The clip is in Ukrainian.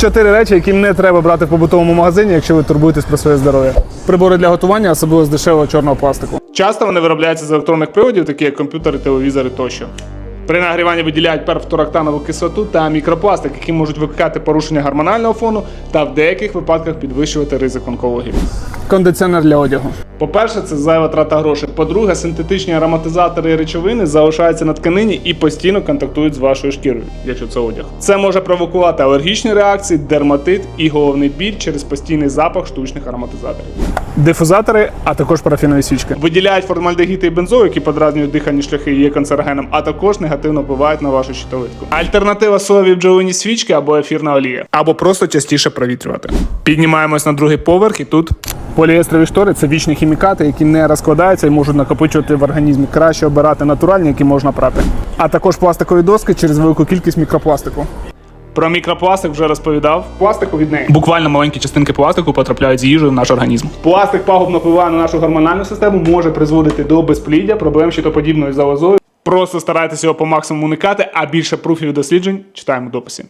Чотири речі, які не треба брати в побутовому магазині, якщо ви турбуєтесь про своє здоров'я. Прибори для готування, особливо з дешевого чорного пластику. Часто вони виробляються з електронних приводів, такі як комп'ютери, телевізори тощо. При нагріванні виділяють перфторактанову кислоту та мікропластик, які можуть викликати порушення гормонального фону та в деяких випадках підвищувати ризик онкології. Кондиціонер для одягу. По-перше, це зайва трата грошей. По-друге, синтетичні ароматизатори і речовини залишаються на тканині і постійно контактують з вашою шкірою, якщо це одяг. Це може провокувати алергічні реакції, дерматит і головний біль через постійний запах штучних ароматизаторів. Дифузатори, а також парафінові свічки. Виділяють формальдегіди і бензол, які подразнюють дихальні шляхи і є канцерогеном, а також негативно впливають на вашу щитовидку. Альтернатива соєві бджолині свічки або ефірна олія, або просто частіше провітрювати. Піднімаємось на другий поверх і тут. Поліестрові штори це вічні хімікати, які не розкладаються і можуть накопичувати в організмі. Краще обирати натуральні, які можна прати. А також пластикові доски через велику кількість мікропластику. Про мікропластик вже розповідав. Пластику від неї. Буквально маленькі частинки пластику потрапляють з їжею в наш організм. Пластик пагубно впливає на нашу гормональну систему, може призводити до безпліддя, проблем щитоподібної залозою. Просто старайтеся його по максимуму уникати, а більше пруфів і досліджень читаємо дописі.